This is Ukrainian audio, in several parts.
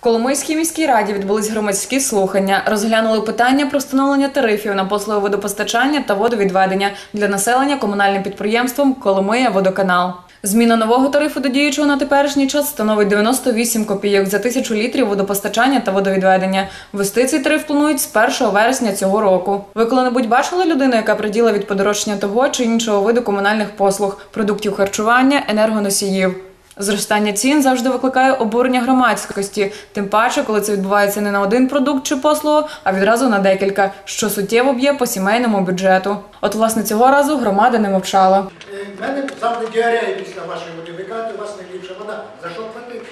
Коломийській міській раді відбулись громадські слухання. Розглянули питання про встановлення тарифів на послуги водопостачання та водовідведення для населення комунальним підприємством Коломия Водоканал. Зміна нового тарифу до діючого на теперішній час становить 98 копійок за тисячу літрів водопостачання та водовідведення. Ввести цей тариф планують з 1 вересня цього року. Ви коли-небудь бачили людину, яка приділа від подорожчання того чи іншого виду комунальних послуг, продуктів харчування, енергоносіїв? Зростання цін завжди викликає обурення громадськості, тим паче, коли це відбувається не на один продукт чи послугу, а відразу на декілька, що суттєво б'є по сімейному бюджету. От, власне, цього разу громада не мовчала. Е, В мене завжди діарея після вашої кажете, у вас найліпша вода. За що платити?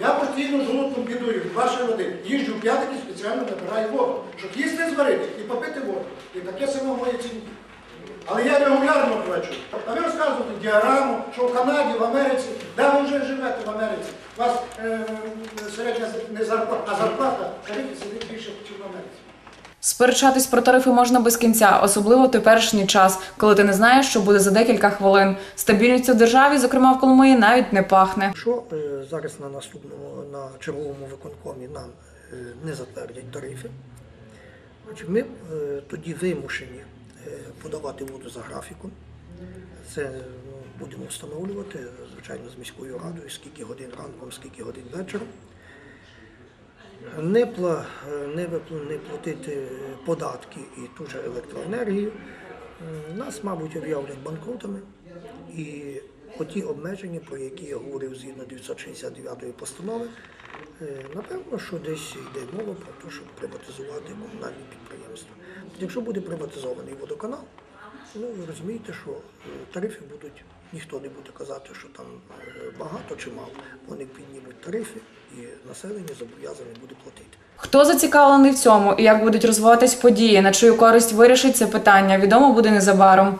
Я постійно жолудком бідую від вашої води. Їжджу в п'ятики, спеціально набираю воду, щоб їсти зварити і попити воду. І таке саме моє ціні. Але я регулярно плачу. А ви діараму, що в Канаді, в Америці, де ви вже живете в Америці. У вас е, середня не зарплата, а зарплата тарифі сидить більше, ніж в Америці. Сперечатись про тарифи можна без кінця, особливо в теперішній час, коли ти не знаєш, що буде за декілька хвилин. Стабільністю в державі, зокрема в Коломиї, навіть не пахне. Якщо е, зараз на наступному на черговому виконкомі нам е, не затвердять тарифи, ми е, тоді вимушені подавати воду за графіком. Це будемо встановлювати, звичайно, з міською радою, скільки годин ранком, скільки годин вечором. Не, не, платити податки і ту же електроенергію. Нас, мабуть, об'являть банкрутами. І оті обмеження, про які я говорив згідно 969 постанови, е, напевно, що десь йде мова про те, щоб приватизувати комунальні підприємства. Якщо буде приватизований водоканал, ну ви розумієте, що е, тарифи будуть, ніхто не буде казати, що там е, багато чи мало. Вони піднімуть тарифи і населення зобов'язане буде платити. Хто зацікавлений в цьому і як будуть розвиватись події, на чию користь вирішить це питання, відомо буде незабаром.